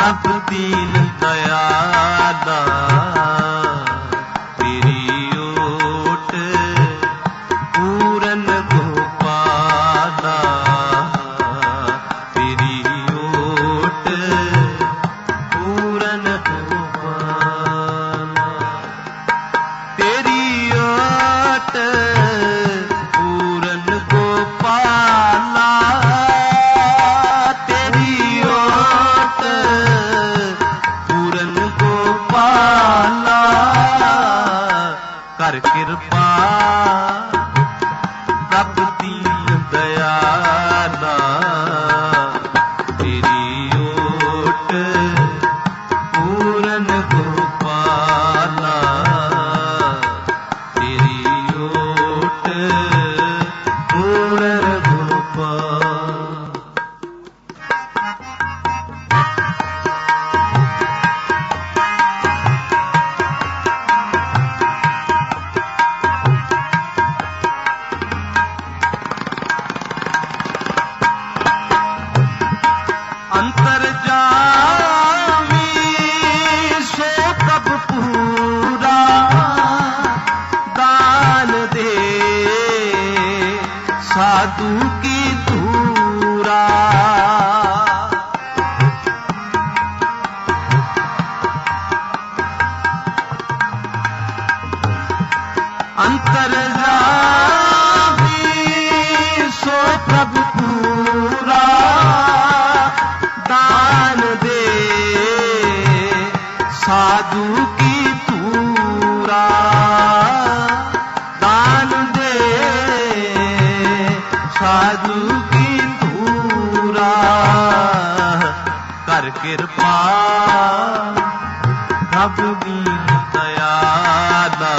ਪ੍ਰਭ ਦੀਨ ਸਾਧੂ ਕੀ ਧੂਰਾ ਅੰਤਰ ਜਾਮੀ ਸੋ ਪ੍ਰਭ ਪੂਰਾ ਕਰ ਕਿਰਪਾ। ਰੱਬ ਦੀ। ਦਇਆਲਾ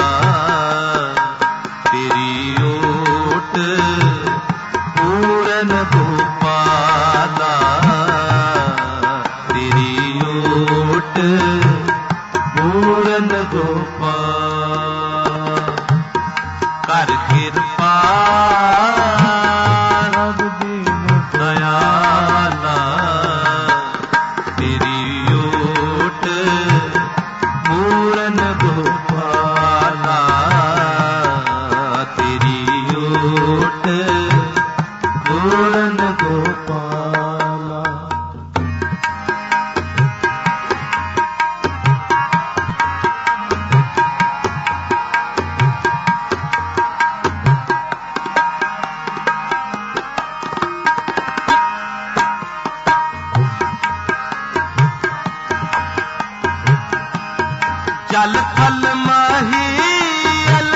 ਤੇਰੀ ਓਟ ਪੂਰਨ ਗੋਪਾਲਾ ਤੇਰੀ ਓਟ ਪੂਰਨ ਗੋਪਾਲ ਕਰ ਕਿਰਪਾ। ਜਲ ਥਲ ਮਹੀਲ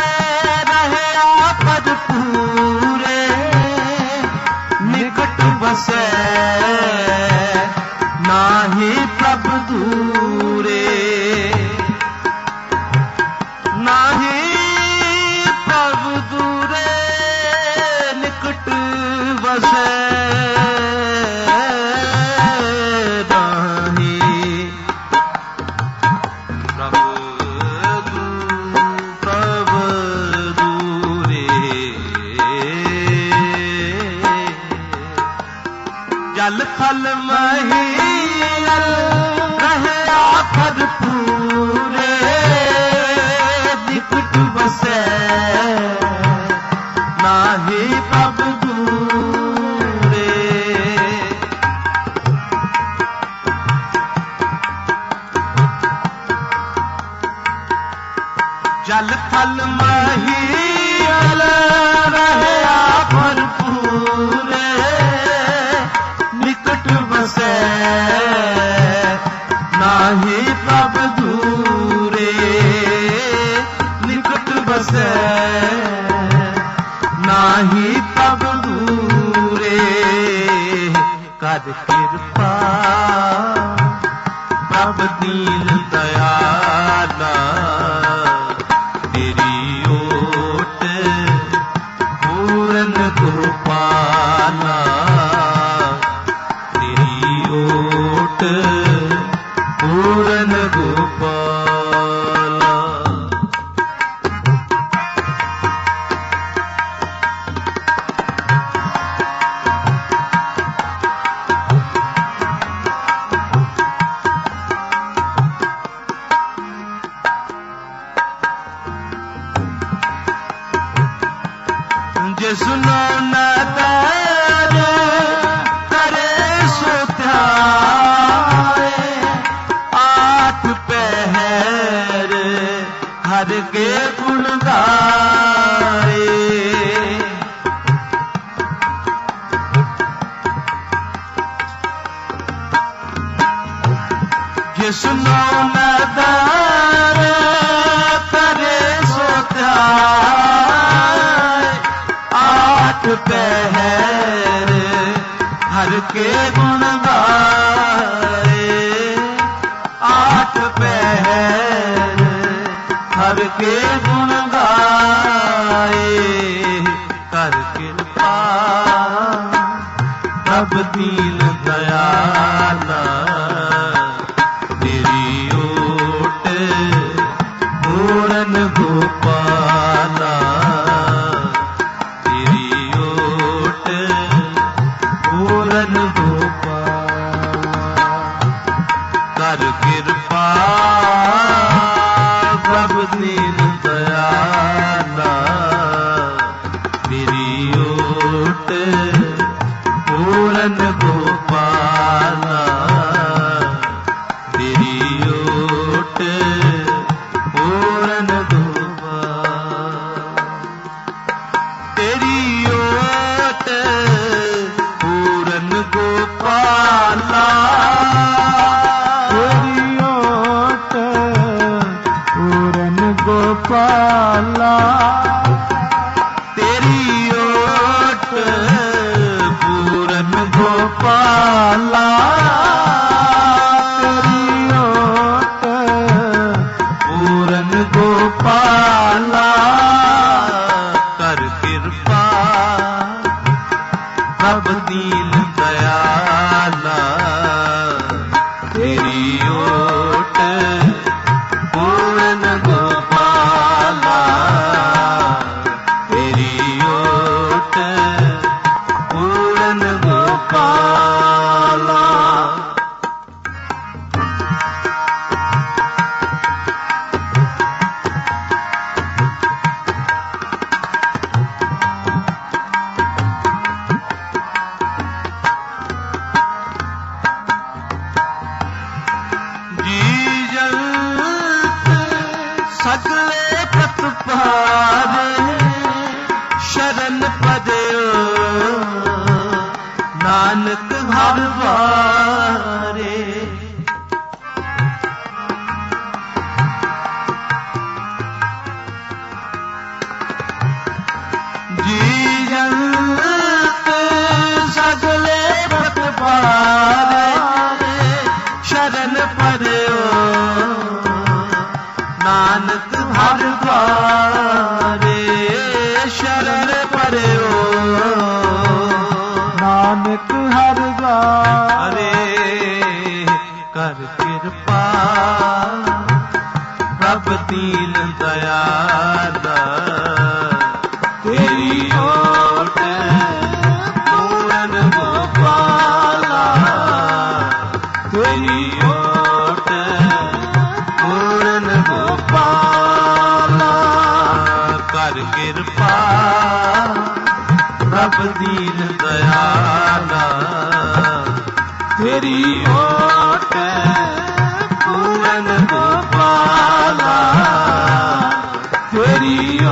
ਰਹਿਆ ਪਦ ਪੂਰੇ ਨਿਕਟ ਵਸੈ ਨਾਹੀ ਪ੍ਰਭ ਦੂਰੇ ਜਲ ਥਲ ਮਹੀਲ ਰਹਿਆ ਪਦ ਨਿਕਟ ਵਸੈ ਕਰ ਕਿਰਪਾ ਪ੍ਰਭ ਦੀਨ ਦਇਆ सुनो ना ਕੇ ਗੁਣ ਆਠ ਪਹਿਰ ਹਰ ਕੇ ਗੁਣ ਗਾਏ ਕਰ ਦੀਨ ਦਇਆਲਾ। पाला ਕਿਰਪਾ ਰੱਬ ਦੀਨ ਦਇਆਲਾ ਤੇਰੀ ਓਟ ਪੂਰਨ ਗੋਪਾਲਾ। ਤੇਰੀ